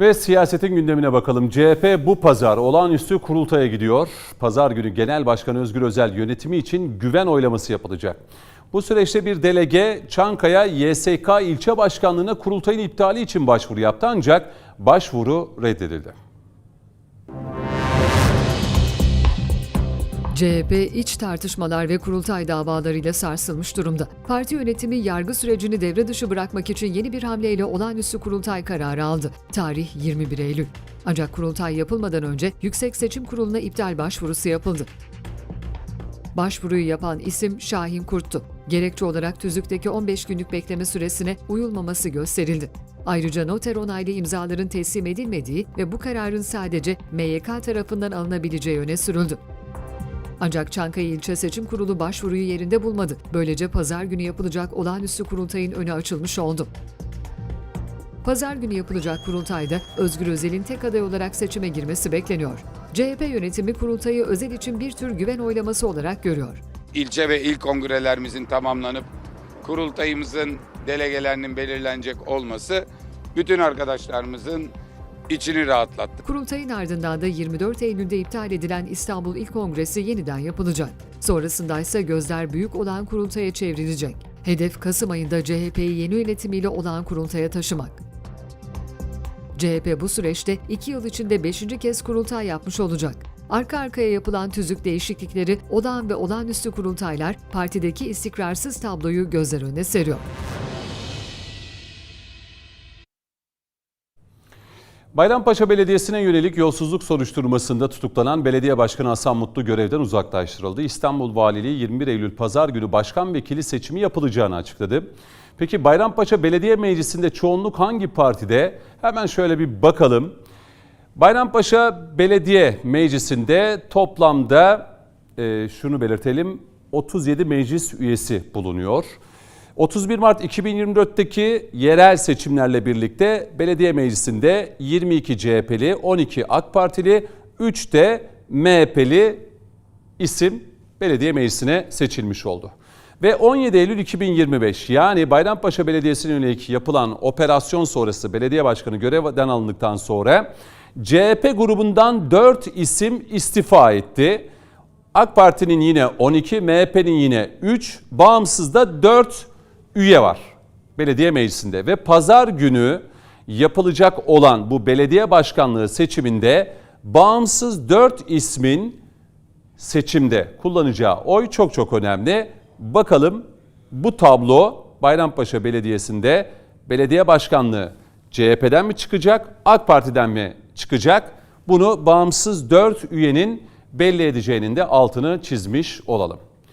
Ve siyasetin gündemine bakalım. CHP bu pazar olağanüstü kurultaya gidiyor. Pazar günü Genel Başkan Özgür Özel yönetimi için güven oylaması yapılacak. Bu süreçte bir delege Çankaya YSK ilçe başkanlığına kurultayın iptali için başvuru yaptı ancak başvuru reddedildi. CHP iç tartışmalar ve kurultay davalarıyla sarsılmış durumda. Parti yönetimi yargı sürecini devre dışı bırakmak için yeni bir hamleyle olağanüstü kurultay kararı aldı. Tarih 21 Eylül. Ancak kurultay yapılmadan önce Yüksek Seçim Kurulu'na iptal başvurusu yapıldı. Başvuruyu yapan isim Şahin Kurt'tu. Gerekçe olarak tüzükteki 15 günlük bekleme süresine uyulmaması gösterildi. Ayrıca noter onaylı imzaların teslim edilmediği ve bu kararın sadece MYK tarafından alınabileceği öne sürüldü. Ancak Çankaya İlçe Seçim Kurulu başvuruyu yerinde bulmadı. Böylece pazar günü yapılacak olağanüstü kurultayın önü açılmış oldu. Pazar günü yapılacak kurultayda Özgür Özel'in tek aday olarak seçime girmesi bekleniyor. CHP yönetimi kurultayı Özel için bir tür güven oylaması olarak görüyor. ilçe ve il kongrelerimizin tamamlanıp kurultayımızın delegelerinin belirlenecek olması bütün arkadaşlarımızın içini rahatlattı. Kurultayın ardından da 24 Eylül'de iptal edilen İstanbul İl Kongresi yeniden yapılacak. Sonrasında ise gözler büyük olan kurultaya çevrilecek. Hedef Kasım ayında CHP'yi yeni yönetimiyle olan kurultaya taşımak. CHP bu süreçte 2 yıl içinde 5. kez kurultay yapmış olacak. Arka arkaya yapılan tüzük değişiklikleri, olağan ve olağanüstü kurultaylar partideki istikrarsız tabloyu gözler önüne seriyor. Bayrampaşa Belediyesi'ne yönelik yolsuzluk soruşturmasında tutuklanan Belediye Başkanı Hasan Mutlu görevden uzaklaştırıldı. İstanbul Valiliği 21 Eylül Pazar günü başkan vekili seçimi yapılacağını açıkladı. Peki Bayrampaşa Belediye Meclisi'nde çoğunluk hangi partide? Hemen şöyle bir bakalım. Bayrampaşa Belediye Meclisi'nde toplamda e, şunu belirtelim 37 meclis üyesi bulunuyor. 31 Mart 2024'teki yerel seçimlerle birlikte belediye meclisinde 22 CHP'li, 12 AK Partili, 3 de MHP'li isim belediye meclisine seçilmiş oldu. Ve 17 Eylül 2025 yani Bayrampaşa Belediyesi'ne yönelik yapılan operasyon sonrası belediye başkanı görevden alındıktan sonra CHP grubundan 4 isim istifa etti. AK Parti'nin yine 12, MHP'nin yine 3, bağımsızda 4 üye var belediye meclisinde ve pazar günü yapılacak olan bu belediye başkanlığı seçiminde bağımsız 4 ismin seçimde kullanacağı oy çok çok önemli. Bakalım bu tablo Bayrampaşa Belediyesi'nde belediye başkanlığı CHP'den mi çıkacak, AK Parti'den mi çıkacak? Bunu bağımsız 4 üyenin belli edeceğinin de altını çizmiş olalım.